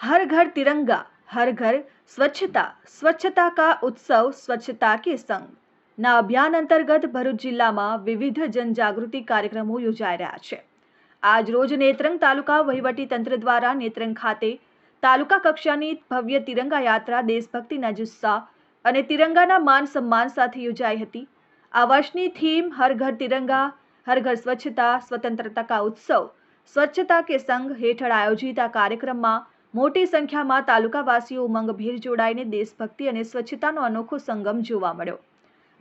हर घर तिरंगा हर घर સ્વચ્છતા સ્વચ્છતા કા ઉત્સવ સ્વચ્છતા કે સંગ ના અભિયાન અંતર્ગત ભરૂચ જિલ્લામાં વિવિધ જનજાગૃતિ કાર્યક્રમો યોજાઈ રહ્યા છે આજ રોજ નેત્રંગ તાલુકા વહીવટી તંત્ર દ્વારા નેત્રંગ ખાતે તાલુકા કક્ષાની ભવ્ય તિરંગા યાત્રા દેશભક્તિના જુસ્સા અને તિરંગાના માન સન્માન સાથે યોજાઈ હતી આ વર્ષની થીમ હર ઘર તિરંગા હર ઘર સ્વચ્છતા સ્વતંત્રતા કા ઉત્સવ સ્વચ્છતા કે સંઘ હેઠળ આયોજિત આ કાર્યક્રમમાં મોટી સંખ્યામાં તાલુકાવાસીઓ ઉમંગભેર જોડાઈને દેશભક્તિ અને સ્વચ્છતાનો અનોખો સંગમ જોવા મળ્યો.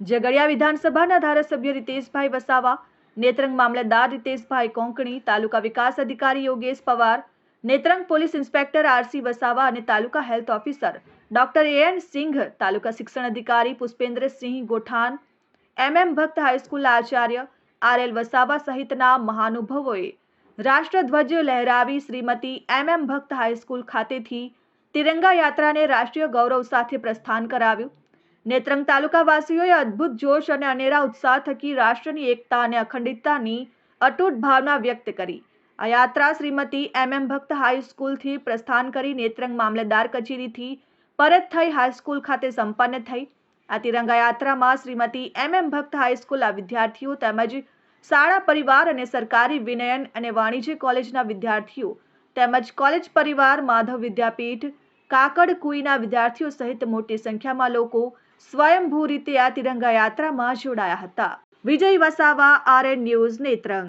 ઝઘડિયા વિધાનસભાના ધારાસભ્ય રીતેશભાઈ વસાવા, નેત્રંગ મામલતદાર રીતેશભાઈ કોંકણી, તાલુકા વિકાસ અધિકારી Yogesh Pawar, Netrang police inspector R C Vasava taluka health officer doctor A Singh, taluka શિક્ષણ અધિકારી પુષ્પેન્દ્રસિંહ ગોઠાન એમએમ ભક્ત હાઈસ્કૂલના આચાર્ય આર એલ વસાવા સહિતના મહાનુભાવોએ રાષ્ટ્રધ્વજ લહેરાવી શ્રીમતી એમ એમ ભક્ત હાઈસ્કૂલ ખાતેથી તિરંગા યાત્રાને રાષ્ટ્રીય ગૌરવ સાથે પ્રસ્થાન કરાવ્યું. નેત્રંગ તાલુકાવાસીઓએ અદ્ભુત જોશ અને અનેરા ઉત્સાહ થકી રાષ્ટ્રની એકતા અને અખંડિતતાની અતૂટ ભાવના વ્યક્ત કરી. આ યાત્રા શ્રીમતી એમ એમ ભક્ત હાઈસ્કૂલથી પ્રસ્થાન કરી નેત્રંગ મામલતદાર કચેરીથી પરત થઈ હાઈસ્કૂલ ખાતે સંપન્ન થઈ. આ તિરંગા યાત્રામાં શ્રીમતી એમ એમ ભક્ત હાઈસ્કૂલના વિદ્યાર્થીઓ તેમજ શાળા પરિવાર અને સરકારી વિનયન અને વાણિજ્ય કોલેજના વિદ્યાર્થીઓ તેમજ કોલેજ પરિવાર, માધવ વિદ્યાપીઠ, કાકડ કુઈના વિદ્યાર્થીઓ સહિત મોટી સંખ્યામાં લોકો સ્વયંભૂ રીતે આ તિરંગા યાત્રામાં જોડાયા હતા. Vijay Vasava R N news, Netrang.